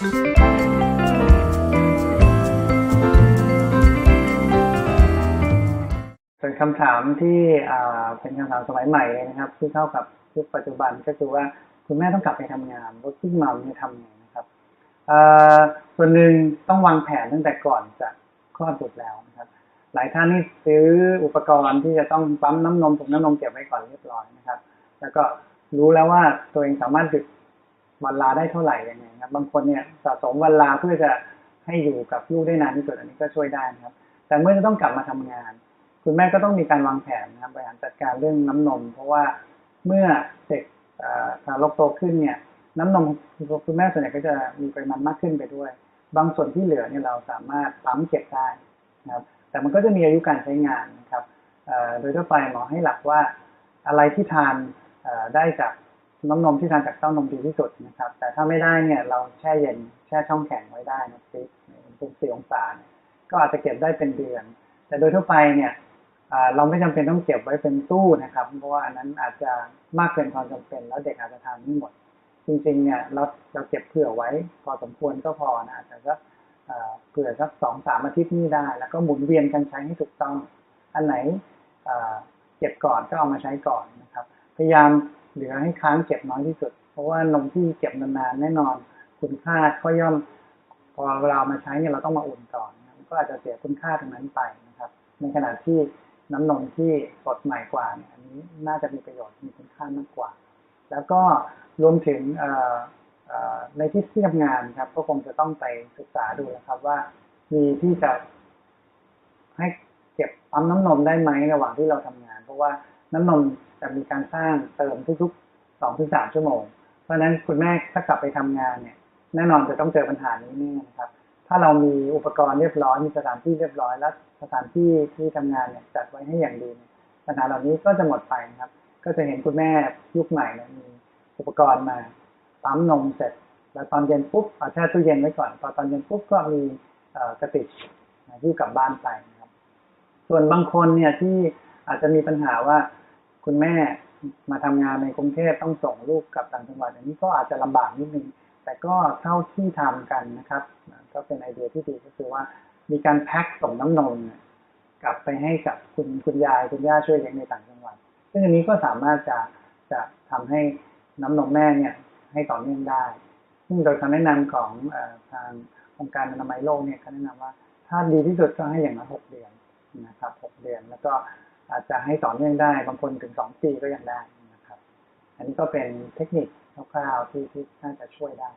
ส่วนคำถามที่เป็นคำถามสมัยใหม่เลยนะครับ ที่เข้ากับยุคปัจจุบันก็คือว่าคุณแม่ต้องกลับไปทำงาน working mom เนี่ยทำไงนะครับส่วนหนึ่งต้องวางแผนตั้งแต่ก่อนจะคลอดบุตรแล้วนะครับหลายท่านนี่ซื้ออุปกรณ์ที่จะต้องปั๊มน้ำนมถุงน้ำนมเก็บไว้ก่อนเรียบร้อยนะครับ แล้วก็รู้แล้วว่าตัวเองสามารถหยุด วันลาได้เท่าไหร่ยังไงครับบางคนเนี่ยสะสมวันลาเพื่อจะให้อยู่กับลูกได้นานที่สุดอันนี้ก็ช่วยได้นะครับ แต่เมื่อจะต้องกลับมาทำงาน คุณแม่ก็ต้องมีการวางแผนนะครับบริหารจัดการเรื่องน้ำนม เพราะว่าเมื่อเด็กอ่อทารกโตขึ้นเนี่ย น้ำนมคุณแม่ส่วนใหญ่ก็จะมีปริมาณมากขึ้นไปด้วย บางส่วนที่เหลือเนี่ยเราสามารถปั๊มเก็บได้นะครับ แต่มันก็จะมีอายุการใช้งานนะครับเอ่อโดยทั่วไปหมอให้หลักว่าอะไรที่ทานอ่อได้จาก น้ำนมที่ทานจากเต้านมดีที่สุดนะครับ แต่ถ้าไม่ได้เนี่ยเราแช่เย็นแช่ช่องแข็งไว้ได้นะฟิกในอุณหภูมิ4องศาเนี่ยก็อาจจะเก็บได้เป็นเดือน แต่โดยทั่วไปเนี่ยเราไม่จำเป็นต้องเก็บไว้เป็นตู้นะครับ เพราะว่าอันนั้นอาจจะมากเกินความจำเป็น แล้วเด็กอาจจะทานไม่หมด จริงๆเนี่ยเราเราเก็บเผื่อไว้พอสมควรก็พอนะแต่ก็เผื่อสักสองสามอาทิตย์นี่ได้ แล้วก็หมุนเวียนกันใช้ให้ถูกต้อง อันไหนเก็บก่อนก็เอามาใช้ก่อนนะครับ พยายาม เหลือให้ค้างเก็บน้อยที่สุด เพราะว่านมที่เก็บนานๆแน่นอน คุณค่าก็ย่อมพอเวลามาใช้เนี่ยเราต้องมาอุ่นก่อนนะก็อาจจะเสียคุณค่าตรงนั้นไปนะครับ ในขณะที่น้ำนมที่สดใหม่กว่าเนี่ยอันนี้น่าจะมีประโยชน์มีคุณค่ามากกว่า แล้วก็รวมถึงในที่ที่ทำงานครับก็คงจะต้องไปศึกษาดูนะครับว่ามีที่จะให้เก็บปั๊มน้ำนมได้ไหมระหว่างที่เราทำงาน เพราะว่าน้ำนม จะมีการสร้างเติมทุกๆสองถึงสามชั่วโมง เพราะฉะนั้นคุณแม่ถ้ากลับไปทำงานเนี่ยแน่นอนจะต้องเจอปัญหานี้แน่นะครับ ถ้าเรามีอุปกรณ์เรียบร้อยมีสถานที่เรียบร้อยและสถานที่ที่ทำงานเนี่ยจัดไว้ให้อย่างดีเนี่ยปัญหาเหล่านี้ก็จะหมดไปนะครับ ก็จะเห็นคุณแม่ยุคใหม่เนี่ยมีอุปกรณ์มาปั๊มนมเสร็จ แล้วตอนเย็นปุ๊บเอาแช่ตู้เย็นไว้ก่อนพอตอนเย็นปุ๊บก็มีกระติกที่กลับบ้านไปนะครับ ส่วนบางคนเนี่ยที่อาจจะมีปัญหาว่า คุณแม่มาทำงานในกรุงเทพต้องส่งลูกกลับต่างจังหวัดอันนี้ก็อาจจะลำบากนิดนึง แต่ก็เท่าที่ทำกันนะครับ ก็เป็นไอเดียที่ดีก็คือว่า มีการแพ็คส่งน้ำนมกลับไปให้กับคุณคุณยายคุณย่าช่วยเลี้ยงในต่างจังหวัด ซึ่งอันนี้ก็สามารถจะจะทำให้น้ำนมแม่เนี่ยให้ต่อเนื่องได้ ซึ่งโดยคำแนะนำของทางองค์การอนามัยโลกเนี่ยเขาแนะนำว่าถ้าดีที่สุดก็ให้อย่างน้อยหกเดือนนะครับหกเดือนแล้วก็ อาจจะให้ต่อเนื่องได้บางคนถึงสองปีก็ยังได้นะครับ อันนี้ก็เป็นเทคนิคคร่าวๆที่ที่น่าจะช่วยได้